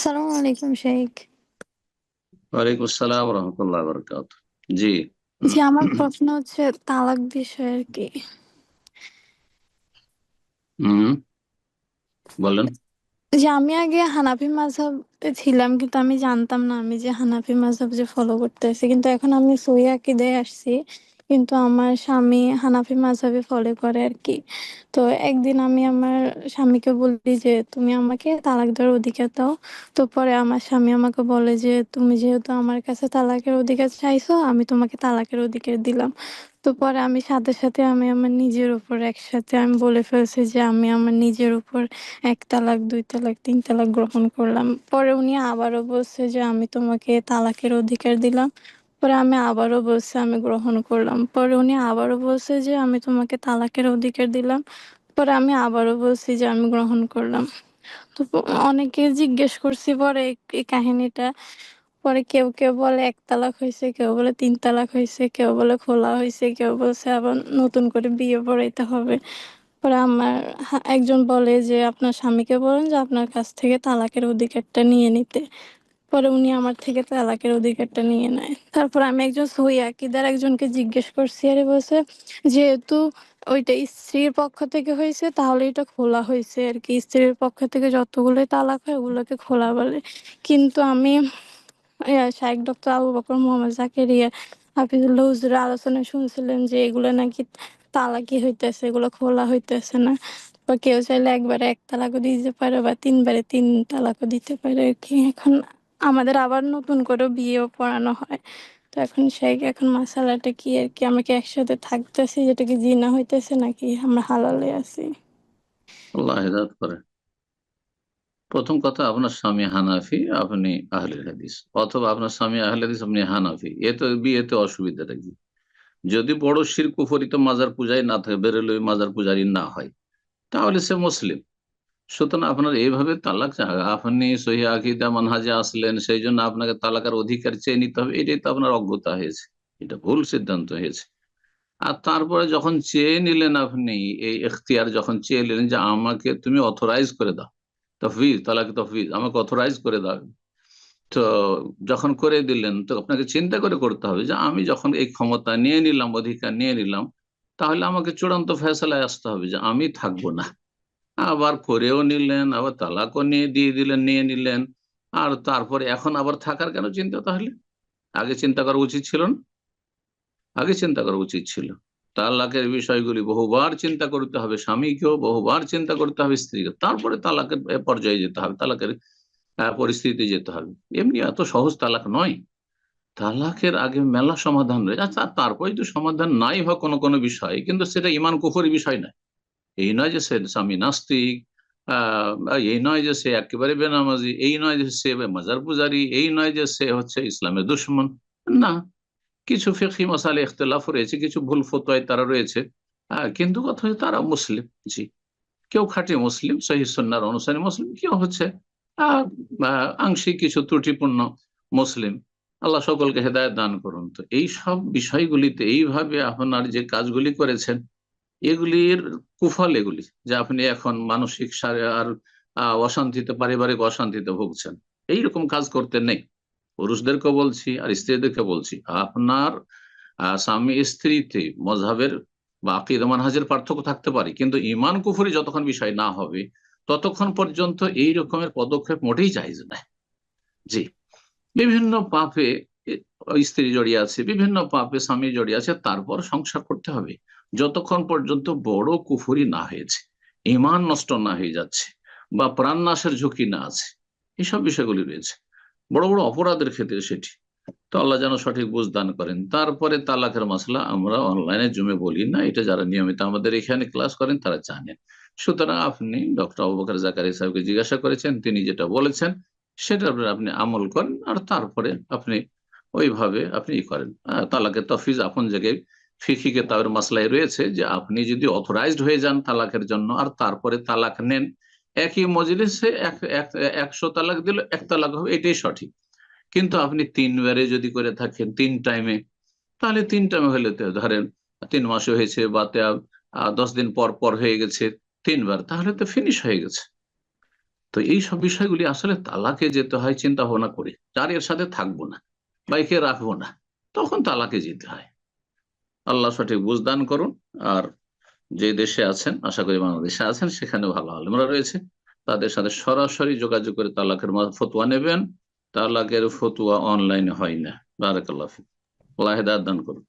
আসসালামু আলাইকুম শেখ। ওয়ালাইকুম আসসালাম রহমতুল্লাহ বরকাত জি। জি আমার প্রশ্ন হচ্ছে তালাক বিষয়ে আর কি। হুম। বলেন। যে আমি আগে হানাফি মাযহাব ছিলাম কিন্তু আমি জানতাম না আমি যে হানাফি মাযহাব যে ফলো করতেছি কিন্তু এখন আমি সহি আকীদায় আসছি। কিন্তু আমার স্বামী হানাফি মাযহাবে ফলো করে আর কি তো একদিন আমি আমার স্বামীকে বলি যে, তুমি আমাকে তালাক দেওয়ার অধিকার দাও। তো পরে আমার স্বামী আমাকে বলে যে, তুমি যেহেতু আমার কাছে তালাকের অধিকার চাইছো, আমি তোমাকে তালাকের অধিকার দিলাম। তো পরে আমি সাথে সাথে আমি আমার নিজের উপর একসাথে আমি বলে ফেলছি যে, আমি আমার নিজের উপর এক তালাক, দুই তালাক, তিন তালাক গ্রহণ করলাম। পরে উনি আবারও বলছে যে, আমি তোমাকে তালাকের অধিকার দিলাম। পরে আমি আবারও বলছে, আমি গ্রহণ করলাম। পরে উনি আবারও বলছে যে, আমি তোমাকে তালাকের অধিকার দিলাম। পরে আমি আবারও বলছি যে, আমি গ্রহণ করলাম। তো অনেকে জিজ্ঞেস করছি পরে এই কাহিনীটা। পরে কেউ কেউ বলে এক তালাক হয়েছে, কেউ বলে তিন তালাক হয়েছে, কেউ বলে খোলা হয়েছে, কেউ বলছে আবার নতুন করে বিয়ে পড়াইতে হবে। পরে আমার একজন বলে যে, আপনার স্বামীকে বলেন যে, আপনার কাছ থেকে তালাকের অধিকারটা নিয়ে নিতে। পরে উনি আমার থেকে তালাকের অধিকারটা নিয়ে নেয়। তারপর আমি একজন সহি আকিদার একজনকে জিজ্ঞেস করছি, আরে বলছে, যেহেতু ওইটা স্ত্রীর পক্ষ থেকে হয়েছে, তাহলে এটা খোলা হয়েছে আর কি। স্ত্রীর পক্ষ থেকে যতগুলোই তালাক হয়, ওগুলোকে খোলা বলে। কিন্তু আমি শাইখ ডক্টর আবু বকর, মোহাম্মদ জাকেরিয়া, হাফিজুল্লাহ হুজুরের আলোচনা শুনছিলেন যে এগুলো নাকি তালাকি হইতেছে, এগুলো খোলা হইতেছে না। বা কেউ চাইলে একবারে এক তালাকও দিতে পারে বা তিনবারে তিন তালাকও দিতে পারে আর কি। এখন আমাদের আবার নতুন করে বিয়েও পড়ানো হয়। তো এখন সেই এখন মাসালাটা কি আর কি? আমাকে একসাথে থাকতেছি, যেটা কি জিনা হইতেছে নাকি? আমরা হালালে আছি। আল্লাহ করে। প্রথম কথা, আপনার স্বামী হানাফি, আপনি আহলে হাদিস। অথবা আপনার স্বামী আহলে হাদিস, আপনি হানাফি। এ তো বিয়েতে অসুবিধাটা কি? যদি বড় শির কুফরিত মাজার পূজায় না থাকে, বেরেলই মাজার পূজারি না হয়, তাহলে সে মুসলিম। সুতরাং আপনার এইভাবে তালাক আপনি সহি আকিদা মানহাজে আসলেন সেই জন্য আপনাকে তালাকার অধিকার চেয়ে নিতে হবে, এটাই তো আপনার অজ্ঞতা হয়েছে, এটা ভুল সিদ্ধান্ত হয়েছে। আর তারপরে যখন চেয়ে নিলেন আপনি, এই এখতিয়ার যখন চেয়ে নিলেন যে আমাকে তুমি অথরাইজ করে দাও তফবিজ তালাকে তফবিজ আমাকে অথরাইজ করে দাও। তো যখন করে দিলেন, তো আপনাকে চিন্তা করে করতে হবে যে আমি যখন এই ক্ষমতা নিয়ে নিলাম, অধিকার নিয়ে নিলাম, তাহলে আমাকে চূড়ান্ত ফেসলায় আসতে হবে যে আমি থাকব না। আবার করেও নিলেন, আবার তালাকও নিয়ে দিয়ে দিলেন, নিয়ে নিলেন। আর তারপরে এখন আবার থাকার কেন চিন্তা তাহলে? আগে চিন্তা করা উচিত ছিল না? আগে চিন্তা করা উচিত ছিল। তালাকের বিষয়গুলি বহুবার চিন্তা করতে হবে স্বামীকেও, বহুবার চিন্তা করতে হবে স্ত্রীকে। তারপরে তালাকের পর্যায়ে যেতে হবে, তালাকের পরিস্থিতি যেতে হবে। এমনি এত সহজ তালাক নয়। তালাকের আগে মেলা সমাধান রয়েছে। আচ্ছা তারপরে যদি সমাধান নাই হয় কোনো কোনো বিষয়, কিন্তু সেটা ইমান কুফরি বিষয় নয়। এই নয় যে সে স্বামী নাস্তিক এই নয় যে সে একেবারে বেনামাজি, এই নয় যে সে মাজার পূজারি, এই নয় যে সে হচ্ছে ইসলামের দুশ্মন। না, কিছু ফিকি মশালে ইখতলাফ রয়েছে, কিছু ভুল ফতোয় তারা রয়েছে। কিন্তু কথা হচ্ছে তারা মুসলিম, জি। কেউ খাঁটি মুসলিম, সহি সন্ন্যার অনুসারী মুসলিম, কেউ হচ্ছে আংশিক কিছু ত্রুটিপূর্ণ মুসলিম। আল্লাহ সকলকে হেদায়ত দান করুন। তো এই সব বিষয়গুলিতে এইভাবে আপনার যে কাজগুলি করেছেন এগুলির কুফল এগুলি, যে আপনি এখন মানসিক আর অশান্তিতে, পারিবারিক অশান্তিতে ভুগছেন। এইরকম কাজ করতে নেই। পুরুষদেরকে বলছি আর স্ত্রীদেরকে বলছি, আপনার স্বামী স্ত্রীতে মজাবের বা আকিদ মানহাজের পার্থক্য থাকতে পারে, কিন্তু ইমান কুফরি যতক্ষণ বিষয় না হবে, ততক্ষণ পর্যন্ত এই রকমের পদক্ষেপ মোটেই চাইজ না জি। বিভিন্ন পাপে স্ত্রী জড়িয়ে আছে, বিভিন্ন পাপে স্বামী জড়িয়ে আছে, তারপর সংসার করতে হবে। যতক্ষণ পর্যন্ত বড় কুফুরি না হয়েছে ইমান নষ্ট না হয়ে যাচ্ছে বা প্রাণ নাশের ঝুঁকি না আছে এইসব বিষয়গুলি রয়েছে। বড় বড় অপরাধের ক্ষেত্রে সেটি। তো আল্লাহ যেন সঠিক বুঝ দান করেন। তারপরে তালাকের মশলা আমরা অনলাইনে জমে বলি না, এটা যারা নিয়মিত আমাদের এখানে ক্লাস করেন তারা জানেন। সুতরাং আপনি ডক্টর আবুবকর জাকারি সাহেবকে জিজ্ঞাসা করেছেন, তিনি যেটা বলেছেন সেটা আপনি আমল করেন আর তারপরে আপনি ওইভাবে আপনি ই করেন। তালাকের তফিজ আপন জায়গায় ফিকি কেতাবের মাসলাই রয়েছে যে আপনি যদি অথরাইজড হয়ে যান তালাকের জন্য আর তারপরে তালাক নেন, একই মজলিসে এক, এক- একশো তালাক দিল এক তালাক হবে, এটাই সঠিক। কিন্তু আপনি তিনবারে যদি করে থাকেন, তিন টাইমে তাহলে তিন টাইমে হলে ধরেন তিন মাসে হয়েছে বা দশ দিন পর পর হয়ে গেছে তিনবার, তাহলে তো ফিনিশ হয়ে গেছে। তো এই সব বিষয়গুলি আসলে তালাকে যেতে হয়, চিন্তা ভাবনা করে। যার এর সাথে থাকব না বাইকে রাখব না, তখন তালাকে যেতে হয়। আল্লাহ সঠিক বুঝদান করুন। আর যে দেশে আছেন, আশা করি বাংলাদেশে আছেন সেখানে ভালো আলমরা রয়েছে। তাদের সাথে সরাসরি যোগাযোগ করে তালাকের ফতুয়া নেবেন। তালাকের ফতুয়া অনলাইনে হয় না। বারাকাল্লাহ। আল্লাহ দান করুন।